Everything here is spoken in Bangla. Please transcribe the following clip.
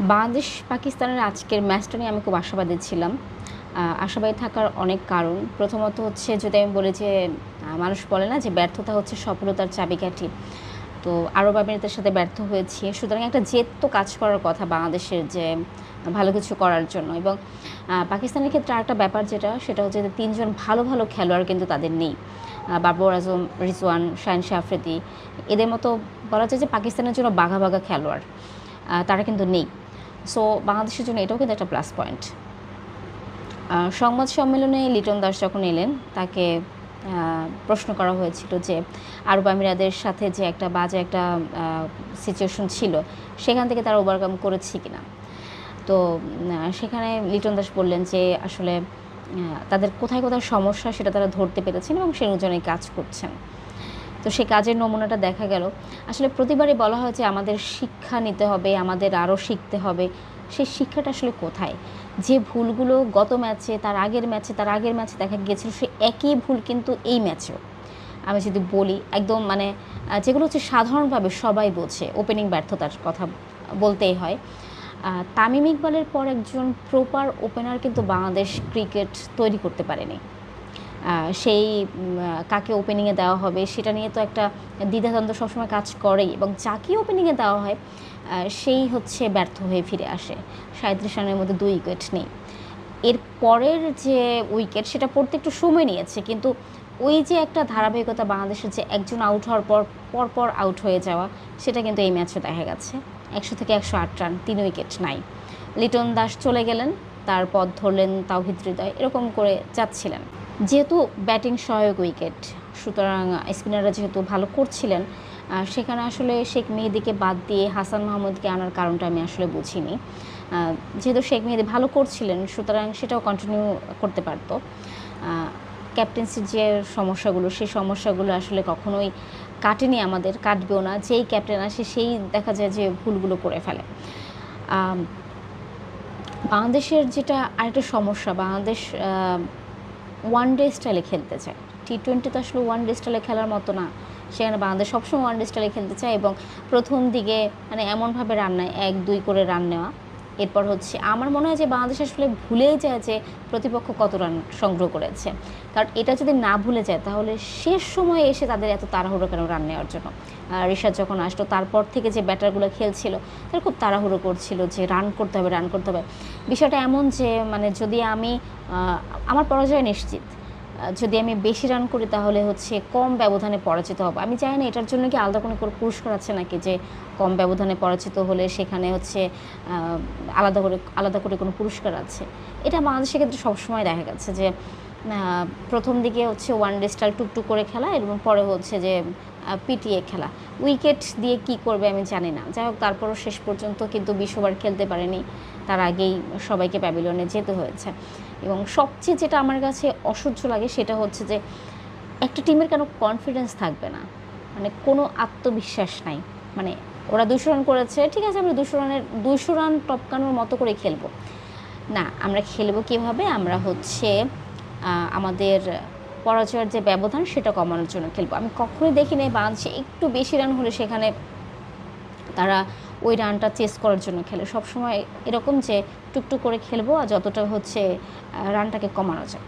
বাংলাদেশ পাকিস্তানের আজকের ম্যাচটা নিয়ে আমি খুব আশাবাদী ছিলাম। আশাবাদী থাকার অনেক কারণ। প্রথমত হচ্ছে, যদি আমি বলি যে মানুষ বলে না যে, ব্যর্থতা হচ্ছে সফলতার চাবিকাঠি। তো আরব আমিরাতের সাথে ব্যর্থ হয়েছি। সুতরাং একটা জেদ তো কাজ করার কথা বাংলাদেশের যে, ভালো কিছু করার জন্য। এবং পাকিস্তানের ক্ষেত্রে আরেকটা ব্যাপার যেটা, সেটা হচ্ছে যে, তিনজন ভালো ভালো খেলোয়াড় কিন্তু তাদের নেই। বাবর আজম, রিজওয়ান শাহিন শাহ আফ্রিদি। এদের মতো বলা যায় যে, পাকিস্তানের জন্য বাঘা বাঘা খেলোয়াড় তারা কিন্তু নেই। সো বাংলাদেশের জন্য এটাও কিন্তু একটা প্লাস পয়েন্ট সংবাদ সম্মেলনে লিটন দাস যখন এলেন, তাকে প্রশ্ন করা হয়েছিল যে আরব আমিরাদের সাথে যে একটা বাজে একটা সিচুয়েশন ছিল, সেখান থেকে তারা ওভারকাম করেছে কিনা? তো সেখানে লিটন দাস বললেন যে আসলে তাদের কোথায় কোথায় সমস্যা সেটা তারা ধরতে পেরেছেন এবং সে অনুযায়ী কাজ করছেন। তো সে কাজের নমুনাটা দেখা গেল। আসলে প্রতিবারই বলা হয় যে আমাদের শিক্ষা নিতে হবে, আমাদের আরও শিখতে হবে। সেই শিক্ষাটা আসলে কোথায়? যে ভুলগুলো গত ম্যাচে, তার আগের ম্যাচে, তার আগের ম্যাচে দেখা গিয়েছিল, সে একই ভুল কিন্তু এই ম্যাচেও। আমি যদি বলি, একদম মানে যেগুলো হচ্ছে সাধারণভাবে সবাই বোঝে ওপেনিং ব্যর্থতার কথা বলতেই হয়। তামিম ইকবালের পর একজন প্রপার ওপেনার কিন্তু বাংলাদেশ ক্রিকেট তৈরি করতে পারেনি। সেই কাকে ওপেনিংয়ে দেওয়া হবে সেটা নিয়ে তো একটা দ্বিধাদ্বন্দ্ব সবসময় কাজ করেই এবং যাকে ওপেনিংয়ে দেওয়া হয় সেই হচ্ছে ব্যর্থ হয়ে ফিরে আসে। সাঁত্রিশ রানের মধ্যে দুই উইকেট নেই। এর পরের যে উইকেট সেটা পড়তে একটু সময় নিয়েছে কিন্তু ওই যে একটা ধারাবাহিকতা বাংলাদেশের যে একজন আউট হওয়ার পর পরপর আউট হয়ে যাওয়া, সেটা কিন্তু এই ম্যাচে দেখা গেছে। একশো থেকে একশো আট রান, তিন উইকেট নাই। লিটন দাস চলে গেলেন, তার পথ ধরলেন তাওহিদ হৃদয়, এরকম করে যাচ্ছিলেন। যেহেতু ব্যাটিং সহায়ক উইকেট, সুতরাং স্পিনাররা যেহেতু ভালো করছিলেন সেখানে আসলে শেখ মেহেদিকে বাদ দিয়ে হাসান মাহমুদকে আনার কারণটা আমি আসলে বুঝিনি। যেহেতু শেখ মেহেদি ভালো করছিলেন, সুতরাং সেটাও কন্টিনিউ করতে পারতো। ক্যাপ্টেন্সির যে সমস্যাগুলো, সেই সমস্যাগুলো আসলে কখনোই কাটেনি আমাদের, কাটবেও না। যেই ক্যাপ্টেন আসে, সেই দেখা যায় যে ভুলগুলো করে ফেলে। বাংলাদেশের যেটা আরেকটা সমস্যা, বাংলাদেশ ওয়ান ডে স্টাইলে খেলতে চায়। টি টোয়েন্টি তো আসলে ওয়ান ডে স্টাইলে খেলার মতো না। সেখানে বাংলাদেশ সবসময় ওয়ান ডে স্টাইলে খেলতে চায় এবং প্রথম দিকে মানে এমনভাবে রান নেয়, এক দুই করে রান নেওয়া। এরপর হচ্ছে, আমার মনে হয় যে বাংলাদেশ আসলে ভুলেই যায় যে প্রতিপক্ষ কত রান সংগ্রহ করেছে। কারণ এটা যদি না ভুলে যায়, তাহলে শেষ সময়ে এসে তাদের এত তাড়াহুড়ো কেন রান নেওয়ার জন্য? ঋষাদ যখন আসলো, তারপর থেকে যে ব্যাটারগুলো খেলছিল, তারা খুব তাড়াহুড়ো করছিল যে রান করতে হবে, রান করতে হবে। বিষয়টা এমন যে মানে যদি আমি আমার পরাজয় নিশ্চিত। যদি আমি বেশি রান করি তাহলে হচ্ছে কম ব্যবধানে পরাজিত হব। আমি চাই না, এটার জন্য কি আলাদা কোনো পুরস্কার আছে নাকি যে কম ব্যবধানে পরাজিত হলে সেখানে হচ্ছে আলাদা করে আলাদা করে কোনো পুরস্কার আছে? এটা বাংলাদেশের ক্ষেত্রে সবসময় দেখা গেছে যে প্রথম দিকে হচ্ছে ওয়ান ডে স্টাইল টুকটুক করে খেলা এবং পরে হচ্ছে যে পিটিএ খেলা। উইকেট দিয়ে কি করবে আমি জানি না। যাই হোক, তারপরও শেষ পর্যন্ত কিন্তু বিশ ওভার খেলতে পারেনি। তার আগেই সবাইকে প্যাভিলিয়নে যেতে হয়েছে। এবং সবচেয়ে যেটা আমার কাছে অসহ্য লাগে সেটা হচ্ছে যে, একটা টিমের কেন কনফিডেন্স থাকবে না? মানে কোনো আত্মবিশ্বাস নাই। মানে ওরা দুশো রান করেছে, ঠিক আছে, আমরা দুশো রানের দুশো রান টপকানোর মতো করে খেলব। না, আমরা খেলব কীভাবে? আমরা হচ্ছে আমাদের পরাজয়ের যে ব্যবধান, সেটা কমানোর জন্য খেলব। আমি কখনোই দেখি নাই একটু বেশি রান হলে সেখানে তারা ওই রানটা চেস করার জন্য খেলে। সবসময় এরকম যে টুকটুক করে খেলব আর যতটা হচ্ছে রানটাকে কমানো যায়।